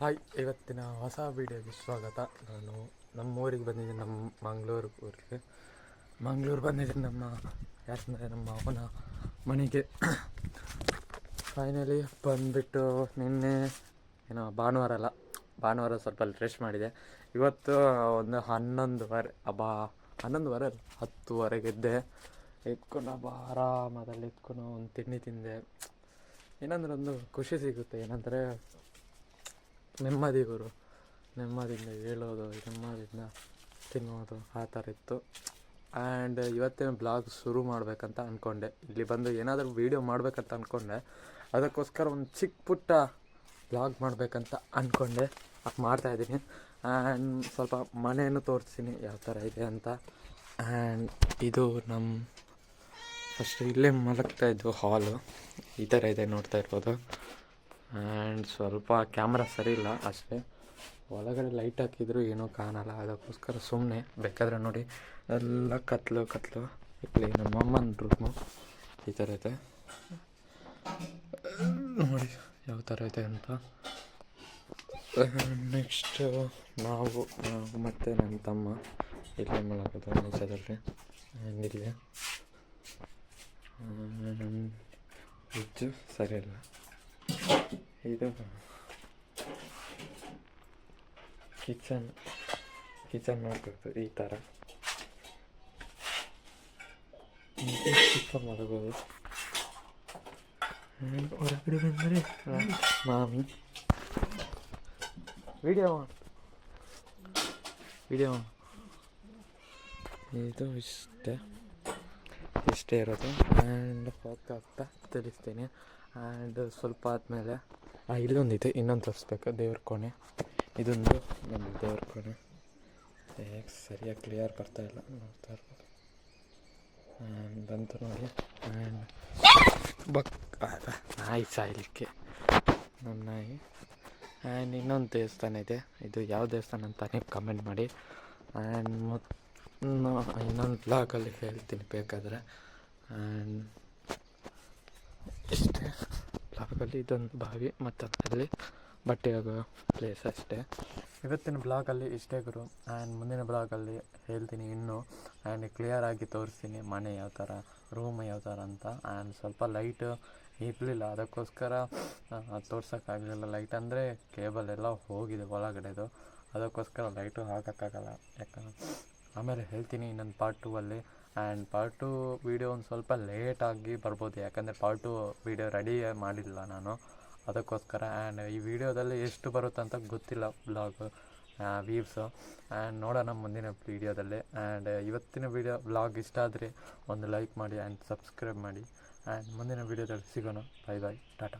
Hi, ಇವತ್ತಿನ ಹೊಸ ವಿಡಿಯೋಗೆ ಸ್ವಾಗತ. ನಾನು ನಮ್ಮ ಊರಿಗೆ ಬಂದಿದ್ದೀನಿ, ನಮ್ಮ ಮಂಗಳೂರು ಊರಿಗೆ. ಮಂಗಳೂರು ಬಂದಿದ್ದೀನಿ ನಮ್ಮ, ಯಾಕಂದರೆ ನಮ್ಮ ಅವನ ಮನೆಗೆ. ಫೈನಲಿ ಬಂದುಬಿಟ್ಟು ನಿನ್ನೆ, ಏನೋ ಭಾನುವಾರ ಅಲ್ಲ, ಭಾನುವಾರ ಸ್ವಲ್ಪ ರೆಸ್ಟ್ ಮಾಡಿದೆ. ಇವತ್ತು ಒಂದು ಹನ್ನೊಂದುವರೆ, ಅಬ್ಬಾ, ಹನ್ನೊಂದುವರೆ ಅಲ್ಲ, ಹತ್ತುವರೆಗೆ ಎದ್ದೆ. ಎತ್ಕೊಂಡು ಹಬ್ಬ ಆರಾಮದಲ್ಲಿ ಎತ್ಕೊಂಡು ಒಂದು ತಿಂಡಿ ತಿಂದೆ. ಏನಂದ್ರೆ ಒಂದು ಖುಷಿ ಸಿಗುತ್ತೆ, ಏನಂದರೆ ನೆಮ್ಮದಿ ಗುರು. ನೆಮ್ಮದಿಯಿಂದ ಹೇಳೋದು, ನೆಮ್ಮದಿಯಿಂದ ತಿನ್ನೋದು, ಆ ಥರ ಇತ್ತು. ಆ್ಯಂಡ್ ಇವತ್ತಿನ ಬ್ಲಾಗ್ ಶುರು ಮಾಡಬೇಕಂತ ಅಂದ್ಕೊಂಡೆ ಇಲ್ಲಿ ಬಂದು ಏನಾದರೂ ವೀಡಿಯೋ ಮಾಡಬೇಕಂತ ಅಂದ್ಕೊಂಡೆ ಅದಕ್ಕೋಸ್ಕರ ಒಂದು ಚಿಕ್ಕ ಪುಟ್ಟ ಬ್ಲಾಗ್ ಮಾಡಬೇಕಂತ ಅಂದ್ಕೊಂಡೆ ಅದು ಮಾಡ್ತಾಯಿದ್ದೀನಿ ಆ್ಯಂಡ್ ಸ್ವಲ್ಪ ಮನೆಯನ್ನು ತೋರಿಸ್ತೀನಿ ಯಾವ ಥರ ಇದೆ ಅಂತ. ಆ್ಯಂಡ್ ಇದು ನಮ್ಮ ಫಸ್ಟ್ ಇಲ್ಲೇ ಮಲಗ್ತಾ ಇದ್ವು ಹಾಲು. ಈ ಥರ ಇದೆ ನೋಡ್ತಾ ಇರ್ಬೋದು. ಆ್ಯಂಡ್ ಸ್ವಲ್ಪ ಕ್ಯಾಮ್ರಾ ಸರಿ ಇಲ್ಲ, ಅಷ್ಟೇ. ಒಳಗಡೆ ಲೈಟ್ ಹಾಕಿದ್ರು ಏನೂ ಕಾಣಲ್ಲ, ಅದಕ್ಕೋಸ್ಕರ ಸುಮ್ಮನೆ ಬೇಕಾದ್ರೆ ನೋಡಿ. ಎಲ್ಲ ಕತ್ಲು ಕತ್ಲು. ಇಲ್ಲಿ ನಮ್ಮ ಅಮ್ಮನ ರೂಮು ಈ ಥರ ಇದೆ. ನೋಡಿ ಯಾವ ಥರ ಐತೆ ಅಂತ. ನೆಕ್ಸ್ಟ್ ನಾವು ನಾವು ಮತ್ತು ನನ್ನ ತಮ್ಮ ಇಲ್ಲೇ ಮಲಗೋದು ನಿಜದಲ್ಲಿ ಆ್ಯಂಡ್ ಇಲ್ಲೇ. ಫ್ರಿಜ್ಜು ಸರಿಯಿಲ್ಲ ಇದು ಕಿಚನ್ ಕಿಚನ್ ನೋಡ್ಬೇಕು ಈ ಥರ ಚಿಕ್ಕ ಮಲಗೋದು ಹೊರಗಡೆ ಬಂದರೆ ಮಾಮಿ ವಿಡಿಯೋ ವಿಡಿಯೋ ಇದು ಇಷ್ಟೇ ಇಷ್ಟೇ ಇರೋದು ಆ್ಯಂಡ್ ಹೋಗ್ತಾ ತಿಳಿಸ್ತೀನಿ ಆ್ಯಂಡ್ ಸ್ವಲ್ಪ ಆದಮೇಲೆ. ಇಲ್ಲೊಂದಿದೆ, ಇನ್ನೊಂದು ತೋರಿಸ್ಬೇಕು. ದೇವ್ರ ಕೋಣೆ. ಇದೊಂದು ನಮ್ಮ ದೇವ್ರ ಕೋಣೆ. ಹೇಗೆ ಸರಿಯಾಗಿ ಕ್ಲಿಯರ್ ಬರ್ತಾ ಇಲ್ಲ. ನೋಡ್ತಾ ಆ್ಯಂಡ್ ಬಂತು ನೋಡಿ. ಆ್ಯಂಡ್ ಬಕ್ ನಾಯಿ ಸಾಯ್ಲಿಕ್ಕೆ. ನಮ್ಮ ನಾಯಿ. ಆ್ಯಂಡ್ ಇನ್ನೊಂದು ದೇವಸ್ಥಾನ ಇದೆ. ಇದು ಯಾವ ದೇವಸ್ಥಾನ ಅಂತ ನೀವು ಕಮೆಂಟ್ ಮಾಡಿ. ಆ್ಯಂಡ್ ಮತ್ತು ಇನ್ನೊಂದು ಬ್ಲಾಗಲ್ಲಿ ಹೇಳ್ತೀನಿ ಬೇಕಾದರೆ. ಆ್ಯಂಡ್ ಇಷ್ಟೇ ಬ್ಲಾಗಲ್ಲಿ ಇದೊಂದು ಬಾವಿ ಮತ್ತು ಅದರಲ್ಲಿ ಬಟ್ಟೆ ಆಗೋ ಪ್ಲೇಸ್ ಅಷ್ಟೇ. ಇವತ್ತಿನ ಬ್ಲಾಗಲ್ಲಿ ಇಷ್ಟೇ ಗುರು. ಆ್ಯಂಡ್ ಮುಂದಿನ ಬ್ಲಾಗಲ್ಲಿ ಹೇಳ್ತೀನಿ ಇನ್ನೂ. ಆ್ಯಂಡ್ ಕ್ಲಿಯರಾಗಿ ತೋರಿಸ್ತೀನಿ ಮನೆ ಯಾವ ಥರ ರೂಮ್ ಯಾವ ಥರ ಅಂತ. ಆ್ಯಂಡ್ ಸ್ವಲ್ಪ ಲೈಟ್ ಇರಲಿಲ್ಲ. ಅದಕ್ಕೋಸ್ಕರ ತೋರ್ಸೋಕ್ಕಾಗಲಿಲ್ಲ ಲೈಟ್ ಅಂದರೆ ಕೇಬಲ್ ಎಲ್ಲ ಹೋಗಿದೆ ಒಳಗಡೆದು. ಅದಕ್ಕೋಸ್ಕರ ಲೈಟು ಹಾಕೋಕ್ಕಾಗಲ್ಲ. ಯಾಕಂದ್ರೆ ಆಮೇಲೆ ಹೇಳ್ತೀನಿ ಇನ್ನೊಂದು ಪಾರ್ಟ್ ಟೂ ಅಲ್ಲಿ. ಆ್ಯಂಡ್ ಪಾರ್ಟ್ ಟೂ ವೀಡಿಯೋ ಒಂದು ಸ್ವಲ್ಪ ಲೇಟಾಗಿ ಬರ್ಬೋದು. ಯಾಕಂದರೆ ಪಾರ್ಟ್ ಟು ವೀಡಿಯೋ ರೆಡಿ ಮಾಡಿಲ್ಲ ನಾನು. ಅದಕ್ಕೋಸ್ಕರ ಆ್ಯಂಡ್ ಈ ವಿಡಿಯೋದಲ್ಲಿ ಎಷ್ಟು ಬರುತ್ತೆ ಅಂತ ಗೊತ್ತಿಲ್ಲ ಬ್ಲಾಗ್ ವ್ಯೂವ್ಸು ಆ್ಯಂಡ್ ನೋಡೋಣ ಮುಂದಿನ ವೀಡಿಯೋದಲ್ಲಿ ಆ್ಯಂಡ್ ಇವತ್ತಿನ ವೀಡಿಯೋ ಬ್ಲಾಗ್ ಇಷ್ಟ ಆದರೆ ಒಂದು ಲೈಕ್ ಮಾಡಿ ಆ್ಯಂಡ್ ಸಬ್ಸ್ಕ್ರೈಬ್ ಮಾಡಿ. ಆ್ಯಂಡ್ ಮುಂದಿನ ವೀಡಿಯೋದಲ್ಲಿ ಸಿಗೋಣ. ಬಾಯ್ ಬಾಯ್ ಟಾಟಾ